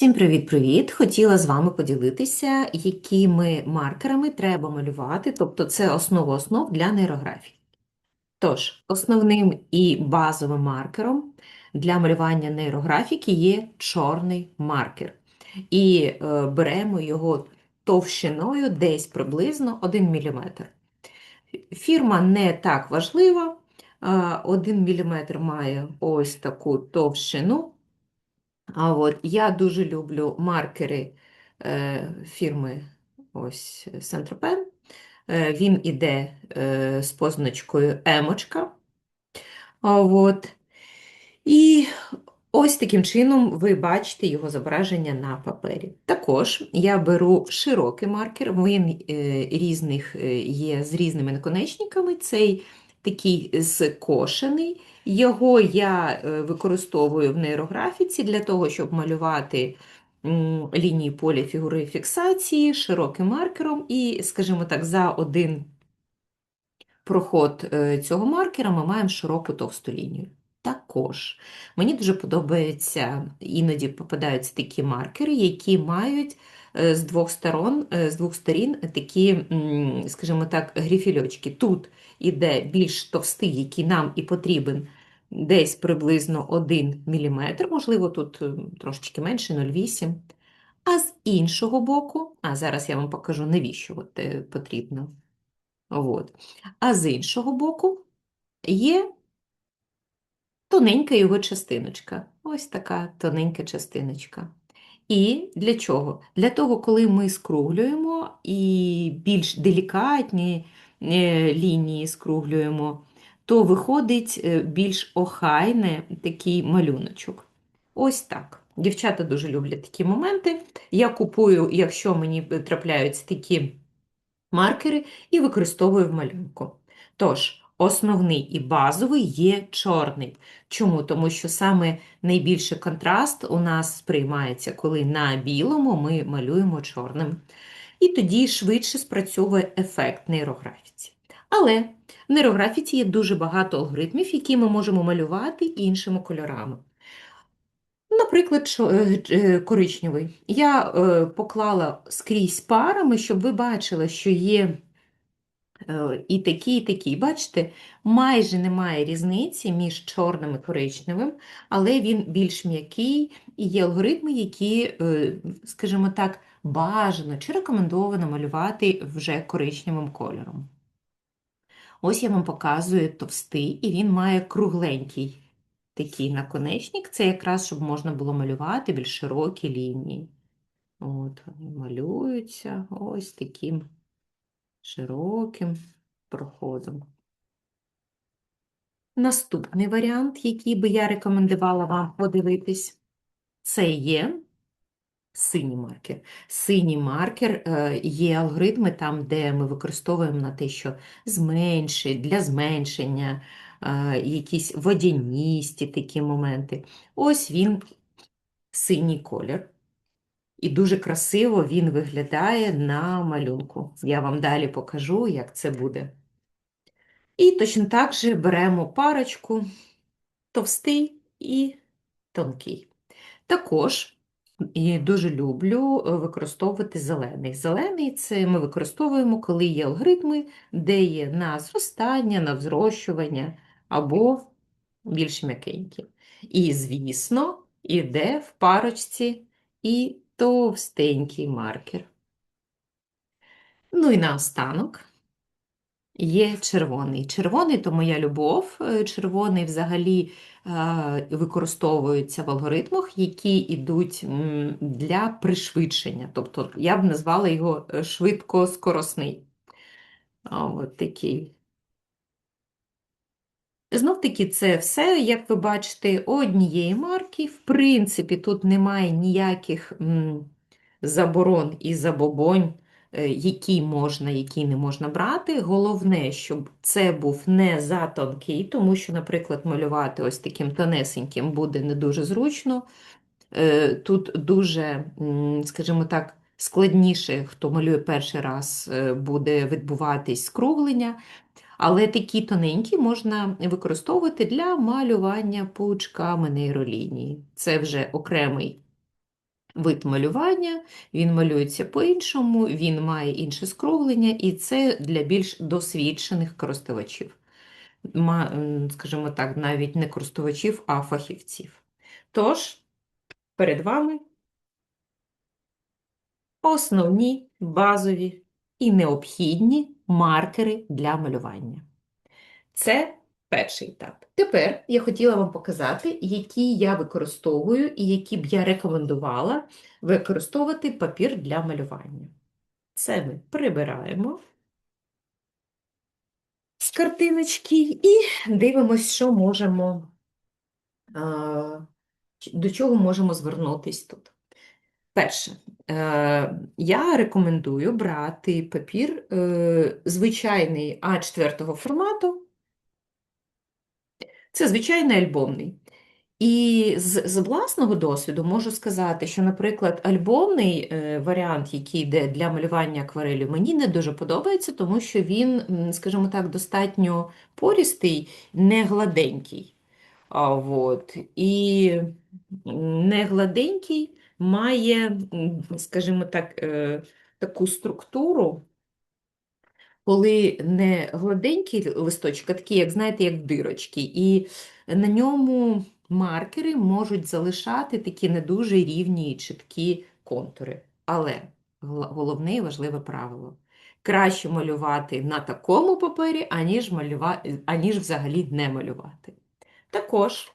Всім привіт-привіт! Хотіла з вами поділитися, якими маркерами треба малювати, тобто це основа основ для нейрографії. Тож, основним і базовим маркером для малювання нейрографіки є чорний маркер. І е, беремо його товщиною десь приблизно 1 мм. Фірма не так важлива, 1 мм має ось таку товщину. А от я дуже люблю маркери е, фірми ось Saint-Tropez. Е, Він іде е, з позначкою емочка. От. І ось таким чином ви бачите його зображення на папері. Також я беру широкий маркер, він е, різних є з різними наконечниками. Цей такий скошений. Його я е, використовую в нейрографіці для того, щоб малювати лінії поля фігури фіксації широким маркером, і, скажімо так, за один проход е, цього маркера ми маємо широку товсту лінію. Також мені дуже подобається, іноді попадаються такі маркери, які мають з двох сторон, з двох сторін такі, скажімо так, грифільочки. Тут іде більш товстий, який нам і потрібен десь приблизно 1 мм, можливо, тут е, трошечки менше 0,8 А з іншого боку, а зараз я вам покажу, навіщо от, е, потрібно. От. А з іншого боку є тоненька його частиночка. Ось така тоненька частиночка. І для чого? Для того, коли ми скруглюємо і більш делікатні е, лінії скруглюємо, то виходить е, більш охайне такий малюночок. Ось так. Дівчата дуже люблять такі моменти. Я купую, якщо мені трапляються такі маркери, і використовую в малюнку. Тож, основний і базовий є чорний. Чому? Тому що саме найбільший контраст у нас сприймається, коли на білому ми малюємо чорним. І тоді швидше спрацьовує ефект нейрографіці. Але в нейрографіці є дуже багато алгоритмів, які ми можемо малювати іншими кольорами. Наприклад, е, е, коричневий. Я е, поклала скрізь парами, щоб ви бачили, що є і такі, і такі. Бачите, майже немає різниці між чорним і коричневим, але він більш м'який і є алгоритми, які, скажімо так, бажано чи рекомендовано малювати вже коричневим кольором. Ось я вам показую товстий, і він має кругленький такий наконечник. Це якраз, щоб можна було малювати більш широкі лінії. От, Вони малюються ось таким широким проходом. Наступний варіант, який би я рекомендувала вам подивитись, це є Синій маркер. Синій маркер е, є алгоритми там, де ми використовуємо на те, що зменшить, для зменшення, е, якісь водяністі такі моменти. Ось він синій колір. І дуже красиво він виглядає на малюнку. Я вам далі покажу, як це буде. І точно так же беремо парочку товстий і тонкий. Також і дуже люблю е, використовувати зелений. Зелений це ми використовуємо, коли є алгоритми, де є на зростання, на взрощування або більш м'якенькі. І, звісно, іде в парочці і товстенький маркер. Ну і наостанок Є червоний. Червоний то моя любов. Червоний взагалі е, використовується в алгоритмах, які йдуть для пришвидшення. Тобто я б назвала його е, швидкоскоросний. От такий. Знов таки, це все, як ви бачите, однієї марки. В принципі, тут немає ніяких заборон і забобонь. Е, які можна, які не можна брати. Головне, щоб це був не затонкий, тому що, наприклад, малювати ось таким тонесеньким буде не дуже зручно. Е, тут дуже, скажімо так, складніше, хто малює перший раз, е, буде відбуватись скруглення. Але такі тоненькі можна використовувати для малювання пучками нейролінії. Це вже окремий вид малювання, він малюється по-іншому, він має інше скруглення, і це для більш досвідчених користувачів. Скажімо так, навіть не користувачів, а фахівців. Тож, перед вами основні, базові і необхідні маркери для малювання. Це перший етап. Тепер я хотіла вам показати, які я використовую і які б я рекомендувала використовувати папір для малювання. Це ми прибираємо з картиночки і дивимося, що можемо, до чого можемо звернутись тут. Перше, я рекомендую брати папір е, звичайний А4 формату. Це звичайний альбомний. І з, з власного досвіду можу сказати, що, наприклад, альбомний е, варіант, який йде для малювання акварелі, мені не дуже подобається, тому що він, скажімо так, достатньо порістий, не гладенький. А, от. І не гладенький має, скажімо так, е, таку структуру, коли не гладенький листочок, а такий, як знаєте, як дирочки, і на ньому маркери можуть залишати такі не дуже рівні і чіткі контури. Але головне і важливе правило. Краще малювати на такому папері, аніж, малюва... аніж взагалі не малювати. Також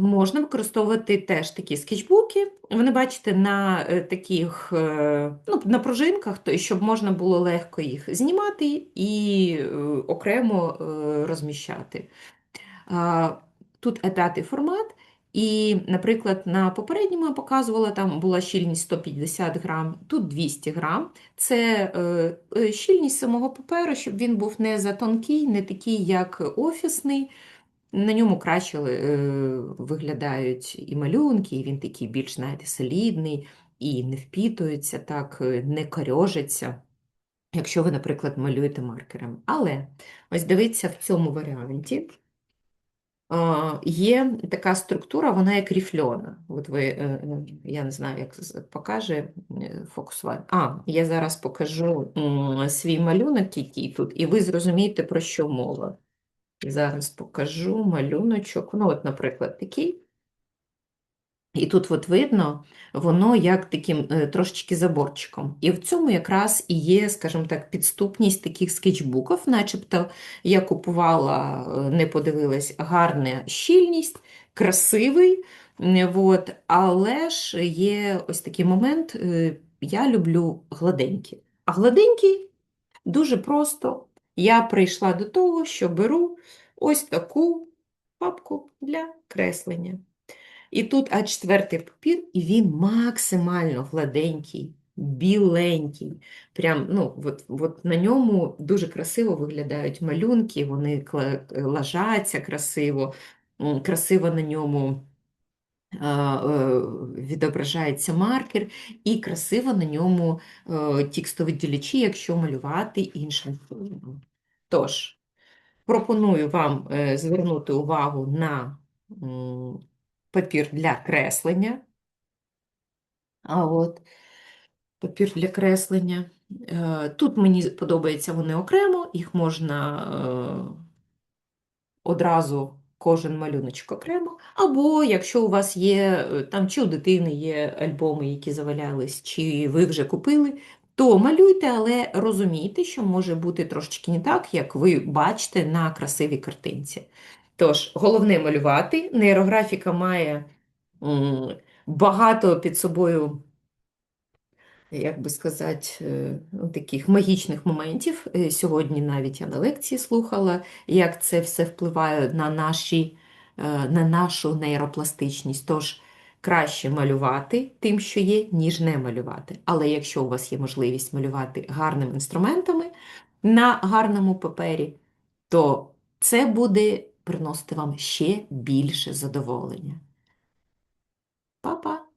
Можна використовувати теж такі скетчбуки. Вони, бачите, на е, таких е, ну, на пружинках, щоб можна було легко їх знімати і е, окремо е, розміщати. Тут А5 формат, і, наприклад, на попередньому я показувала, там була щільність 150 грам, тут 200 грам. Це е, е, щільність самого паперу, щоб він був не затонкий, не такий, як офісний. На ньому краще е, виглядають і малюнки, і він такий більш, знаєте, солідний, і не впітується так, е, не корьожиться, якщо ви, наприклад, малюєте маркером. Але ось дивіться, в цьому варіанті є така структура, вона як ріфльона. От ви, е, я не знаю, як покаже фокусування. А, я зараз покажу свій малюнок, який тут, і ви зрозумієте, про що мова. Зараз покажу малюночок. Ну, от, наприклад, такий. І тут от видно, воно як таким е, трошечки заборчиком. І в цьому якраз і є, скажімо так, підступність таких скетчбуків, начебто я купувала, е, не подивилась, гарна щільність, красивий, от, але ж є ось такий момент, е, я люблю гладенькі. А гладенький Дуже просто я прийшла до того, що беру ось таку папку для креслення. І тут А4 папір, і він максимально гладенький, біленький. Прям, ну, от, от на ньому дуже красиво виглядають малюнки, вони ложаться красиво, красиво на ньому відображається маркер, і красиво на ньому е, текстовиділячі, якщо малювати іншим кольором. Тож, пропоную вам е, звернути увагу на папір для креслення. А от папір для креслення. Е, Тут мені подобається вони окремо, їх можна одразу кожен малюночок окремо. Або якщо у вас є, е, там чи у дитини є альбоми, які завалялись, чи ви вже купили, то малюйте, але розумійте, що може бути трошечки не так, як ви бачите на красивій картинці. Тож, головне малювати. Нейрографіка має багато під собою як би сказати, е, ну, таких магічних моментів. Е, Сьогодні навіть я на лекції слухала, як це все впливає на наші, е, на нашу нейропластичність. Тож краще малювати тим, що є, ніж не малювати. Але якщо у вас є можливість малювати гарними інструментами на гарному папері, то це буде приносити вам ще більше задоволення. Па-па!